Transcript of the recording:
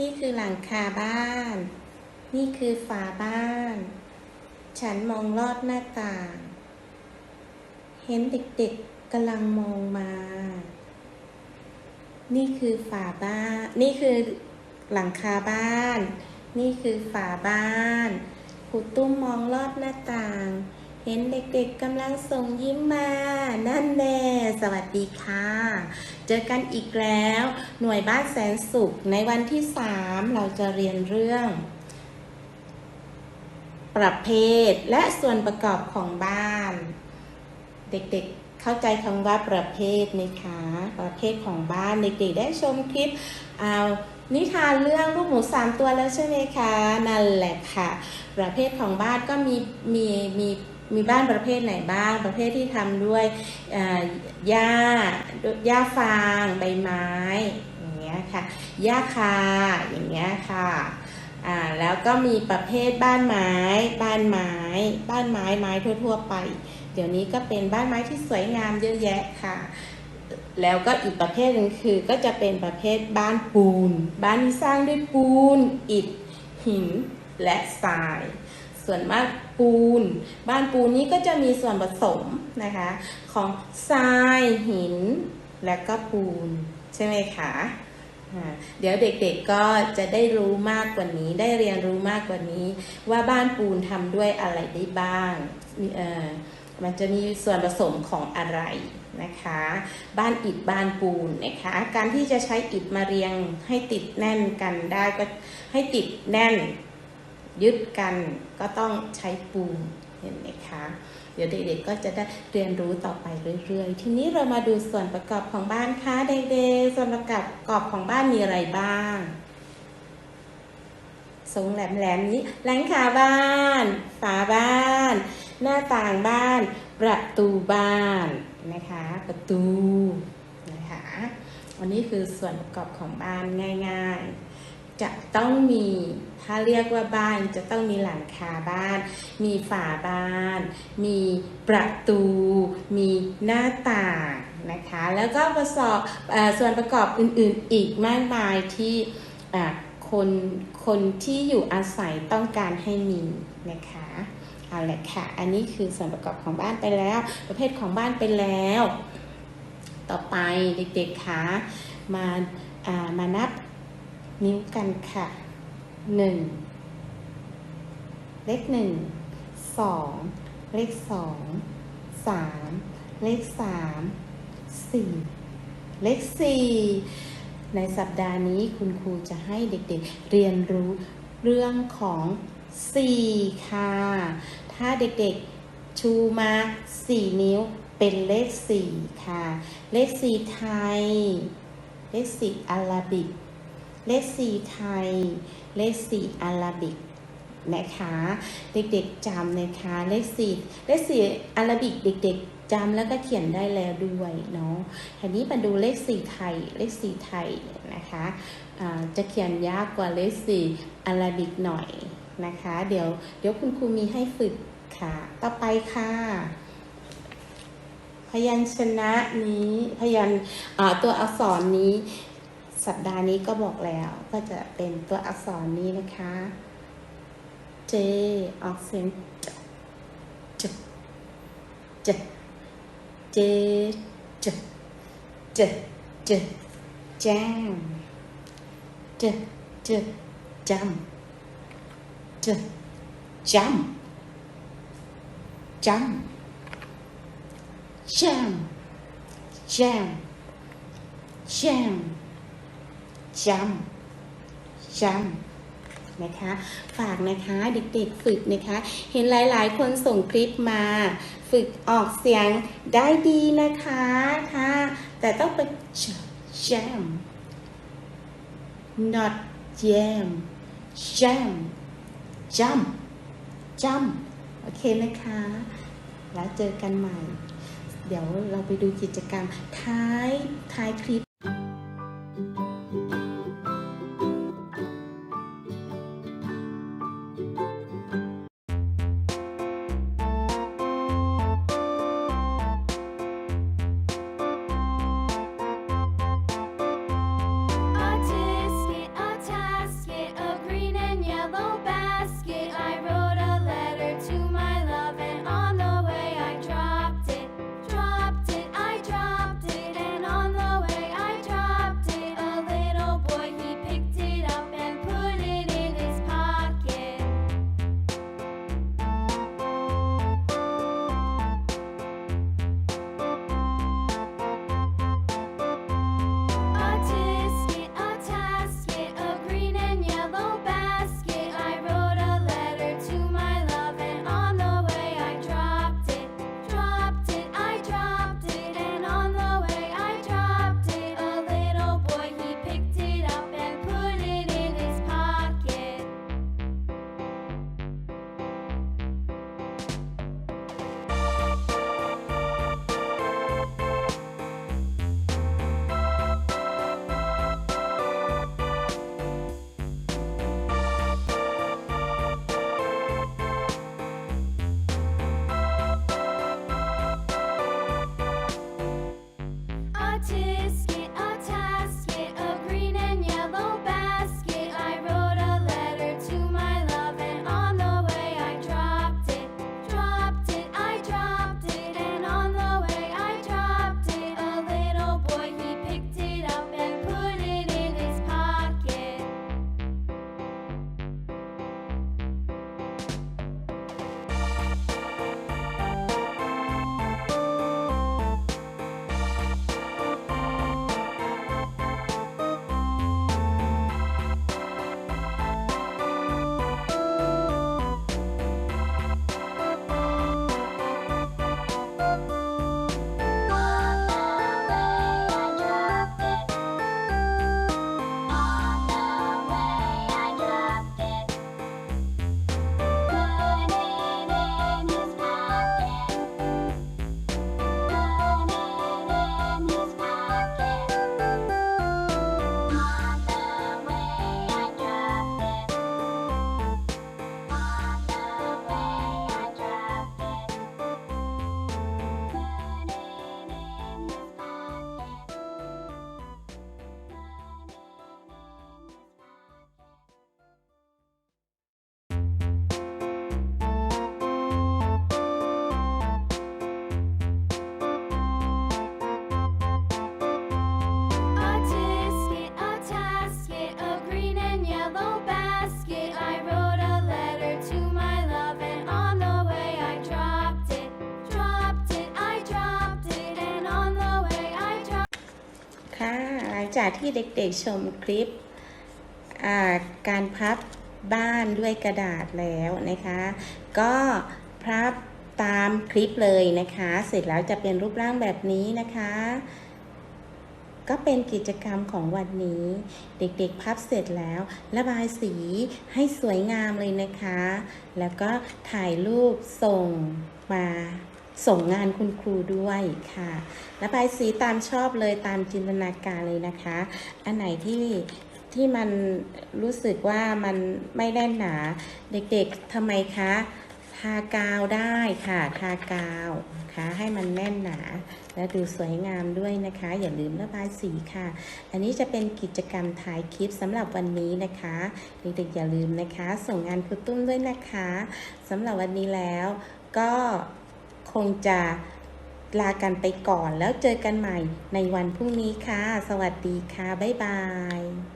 นี่คือหลังคาบ้าน นี่คือฝาบ้าน ฉันมองลอดหน้าต่าง เห็นเด็กๆกำลังมองมา นี่คือฝาบ้าน นี่คือหลังคาบ้าน นี่คือฝาบ้านครูตุ้มมองลอดหน้าต่าง เห็นเด็กๆกำลังส่งยิ้มมา นั่นแน่สวัสดีค่ะ เจอกันอีกแล้ว หน่วยบ้านแสนสุข ในวันที่ 3 เราจะเรียนเรื่อง ประเภทและส่วนประกอบของบ้าน เด็กๆเข้าใจคำว่าประเภทไหมคะ ประเภทของบ้านเด็กๆได้ชมคลิปเอานิทานเรื่องลูกหมูสามตัวแล้วใช่ไหมคะ นั่นแหละค่ะ ประเภทของบ้านก็มีมีมี มีบ้านประเภทไหนบ้าง ประเภทที่ทำด้วยอ่าหญ้าหญ้าฟางใบไม้อย่างเงี้ยค่ะหญ้าคาอย่างเงี้ยค่ะอ่าแล้วก็มีประเภทบ้านไม้ บ้านไม้ บ้านไม้ไม้ทั่ว ๆ ไป เดี๋ยวนี้ก็เป็นบ้านไม้ที่สวยงามเยอะแยะค่ะ แล้วก็อีกประเภทหนึ่งคือก็จะเป็นประเภทบ้านปูน บ้านที่สร้างด้วยปูน อิฐ หิน และทราย ส่วนมากปูน บ้านปูนนี้ก็จะมีส่วนผสมนะคะ ของทรายหิน และก็ปูน ใช่ไหมคะเดี๋ยวเด็กๆก็จะได้รู้มากกว่านี้ ได้เรียนรู้มากกว่านี้ ว่าบ้านปูนทำด้วยอะไรได้บ้างมีเออมันจะมีส่วนผสมของอะไรนะคะ บ้านอิฐบ้านปูนนะคะ การที่จะใช้อิฐมาเรียงให้ติดแน่นกันได้ก็ให้ติดแน่น ยึดกันก็ต้องใช้ปูนเห็นไหมคะเดี๋ยวเด็กๆก็จะได้เรียนรู้ต่อไปเรื่อยๆ ทีนี้เรามาดูส่วนประกอบของบ้านค่ะเด็กๆส่วนประกอบของบ้านมีอะไรบ้างทรงแหลมๆนี้หลังคาบ้าน ฝาบ้าน หน้าต่างบ้าน ประตูบ้านนะคะ ประตูนะคะวันนี้คือส่วนประกอบของบ้านง่าย ๆ จะต้องมี ถ้าเรียกว่าบ้านจะต้องมีหลังคาบ้าน มีฝาบ้าน มีประตู มีหน้าต่างนะคะ แล้วก็ประกอบอส่วนประกอบอื่นๆอีกมากมายที่คนคนที่อยู่อาศัยต้องการให้มีนะคะเอาละค่ะ อันนี้คือส่วนประกอบของบ้านไปแล้ว ประเภทของบ้านไปแล้ว ต่อไปเด็กๆคะมาามานับ นิ้วกันค่ะหนึ่งเลขหนึ่งสองเลขสองสามเลขสามสี่เลขสี่ในสัปดาห์นี้คุณครูจะให้เด็กๆเรียนรู้เรื่องของสี่ค่ะ ถ้าเด็กๆชูมาสี่นิ้วเป็นเลขสี่ค่ะ เลขสี่ไทย เลขสี่อาราบิก เลขสี่ไทย เลขสี่อาราบิกนะคะเด็กๆจำนะคะเลขสี่เลขสี่อาราบิกเด็กๆจำแล้วก็เขียนได้แล้วด้วยเนาะทีนี้มาดูเลขสี่ไทยเลขสี่ไทยนะคะอ่าจะเขียนยากกว่าเลขสี่อาราบิกหน่อยนะคะ เดี๋ยวเดี๋ยวคุณครูมีให้ฝึกค่ะ ต่อไปค่ะ พยัญชนะนี้พยัญตัวอักษรนี้ สัปดาห์นี้ก็บอกแล้วก็จะเป็นตัวอักษรนี้นะคะ J ออกเสียงจจจ J จจจแจมจจจำจจำจำ jam jam jam จำ จำนะคะฝากนะคะเด็กๆฝึกนะคะ เห็นหลายๆ คนส่งคลิปมา ฝึกออกเสียงได้ดีนะคะค่ะแต่ต้องเป็น jam not jam jam jam jam โอเคนะคะ แล้วเจอกันใหม่ เดี๋ยวเราไปดูกิจกรรมท้ายท้ายคลิป จากที่เด็กๆชมคลิปการพับบ้านด้วยกระดาษแล้วนะคะ ก็พับตามคลิปเลยนะคะ เสร็จแล้วจะเป็นรูปร่างแบบนี้นะคะ ก็เป็นกิจกรรมของวันนี้ เด็กๆพับเสร็จแล้ว ระบายสีให้สวยงามเลยนะคะ แล้วก็ถ่ายรูปส่งมา ส่งงานคุณครูด้วยค่ะระบายสีตามชอบเลยตามจินตนาการเลยนะคะ อันไหนที่ที่มันรู้สึกว่ามันไม่แน่นหนา เด็กๆทำไมคะทากาวได้ค่ะ ทากาวคะให้มันแน่นหนา และดูสวยงามด้วยนะคะ อย่าลืมระบายสีค่ะ อันนี้จะเป็นกิจกรรมถ่ายคลิปสำหรับวันนี้นะคะเด็กๆอย่าลืมนะคะ ส่งงานครูตุ้มด้วยนะคะสำหรับวันนี้แล้วก็ คงจะลากันไปก่อนแล้วเจอกันใหม่ในวันพรุ่งนี้ค่ะ สวัสดีค่ะ บ๊ายบาย